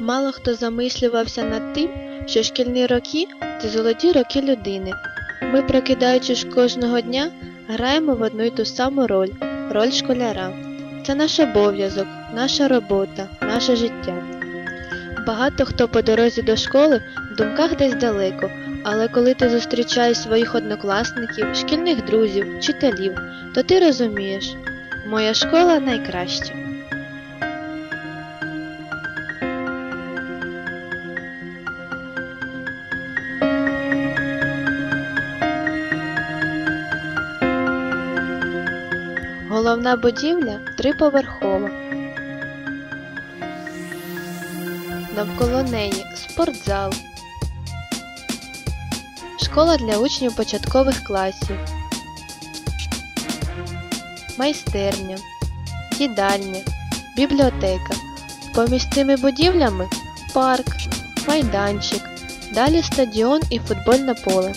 Мало хто замислювався над тим, що шкільні роки це золоті роки людини. Ми, прокидаючись кожного дня, граємо в одну й ту саму роль роль школяра. Це наш обов'язок, наша робота, наше життя. Багато хто по дорозі до школи в думках десь далеко, але коли ти зустрічаєш своїх однокласників, шкільних друзів, вчителів, то ти розумієш, моя школа найкраща. Головна будівля триповерхова. Навколо неї спортзал. Школа для учнів початкових класів. Майстерня, їдальня, бібліотека. Поміж цими будівлями парк, майданчик, далі стадіон і футбольне поле.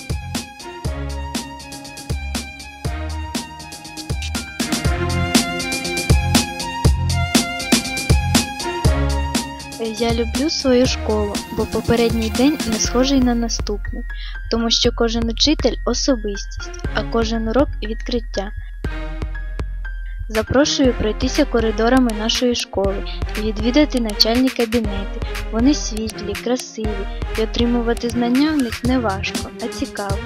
Я люблю свою школу, бо попередній день не схожий на наступний, тому що кожен учитель особистість, а кожен урок відкриття. Запрошую пройтися коридорами нашої школи і відвідати навчальні кабінети. Вони світлі, красиві, і отримувати знання в них не важко, а цікаво.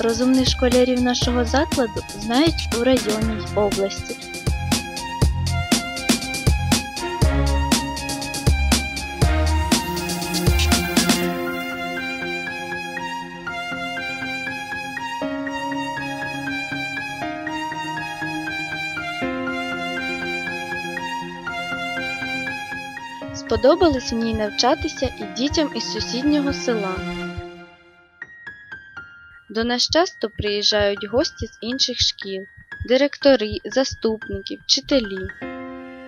Розумних школярів нашого закладу знають у районі й області. Сподобалось ній навчатися і дітям із сусіднього села. До нас часто приїжджають гості з інших шкіл, директори, заступники, вчителі.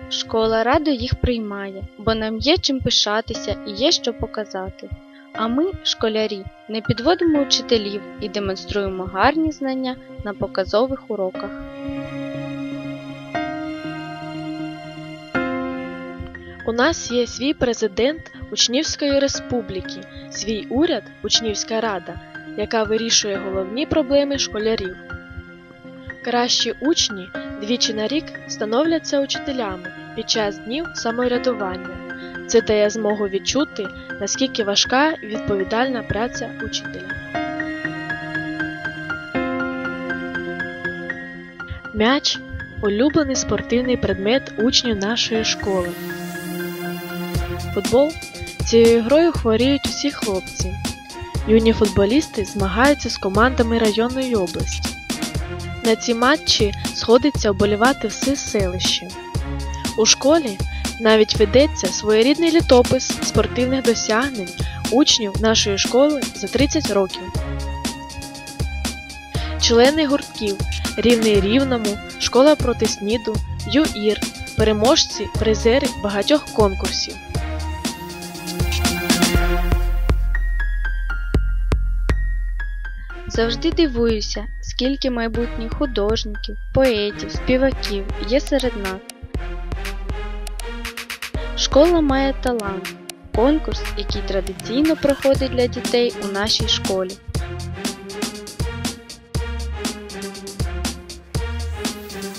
Школа радо їх приймає, бо нам є чим пишатися і є що показати. А ми, школярі, не підводимо учителів і демонструємо гарні знання на показових уроках. У нас є свій президент Учнівської республіки, свій уряд Учнівська рада, яка вирішує головні проблеми школярів. Кращі учні двічі на рік становляться учителями під час днів самоврядування. Це дає змогу відчути, наскільки важка і відповідальна праця учителя. М'яч улюблений спортивний предмет учнів нашої школи. Футбол цією грою хворіють усі хлопці. Юні футболісти змагаються з командами районної області. На ці матчі сходиться вболівати все селище. У школі навіть ведеться своєрідний літопис спортивних досягнень учнів нашої школи за 30 років. Члени гуртків Рівний рівному, школа проти сніду, ЮІР, переможці, призери багатьох конкурсів. Завжди дивуюся, скільки майбутніх художників, поетів, співаків є серед нас. Школа має талант конкурс, який традиційно проходить для дітей у нашій школі.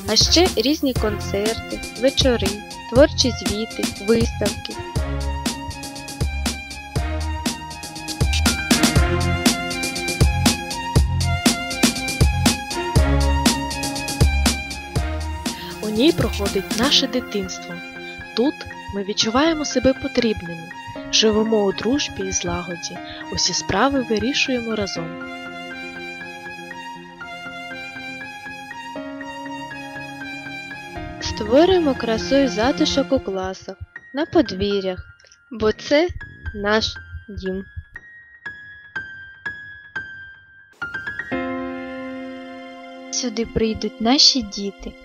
А ще різні концерти, вечори, творчі звіти, виставки. Ній проходить наше дитинство. Тут ми відчуваємо себе потрібними, живемо у дружбі і злагоді, усі справи вирішуємо разом. Створюємо красу і затишок у класах, на подвір'ях, бо це наш дім. Сюди прийдуть наші діти.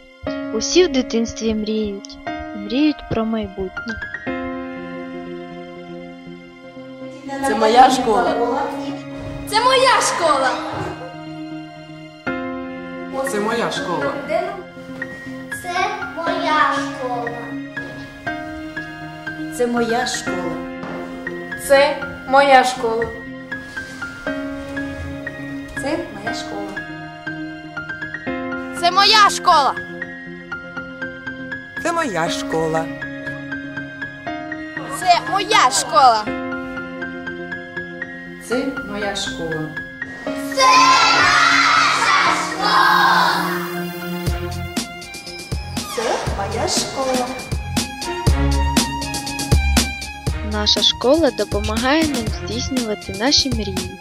Усі в дитинстві мріють, мріють про майбутнє. Це моя школа. Це моя школа. Це моя школа. Це моя школа. Це моя школа. Це моя школа. Це моя школа. Це моя школа. Це моя школа. Це моя школа. Це моя школа. Це школа! Це моя школа. Наша школа допомагає нам здійснювати наші мрії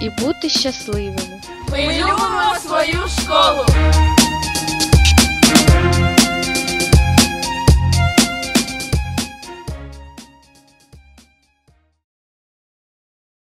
і бути щасливими. Ми любимо свою школу.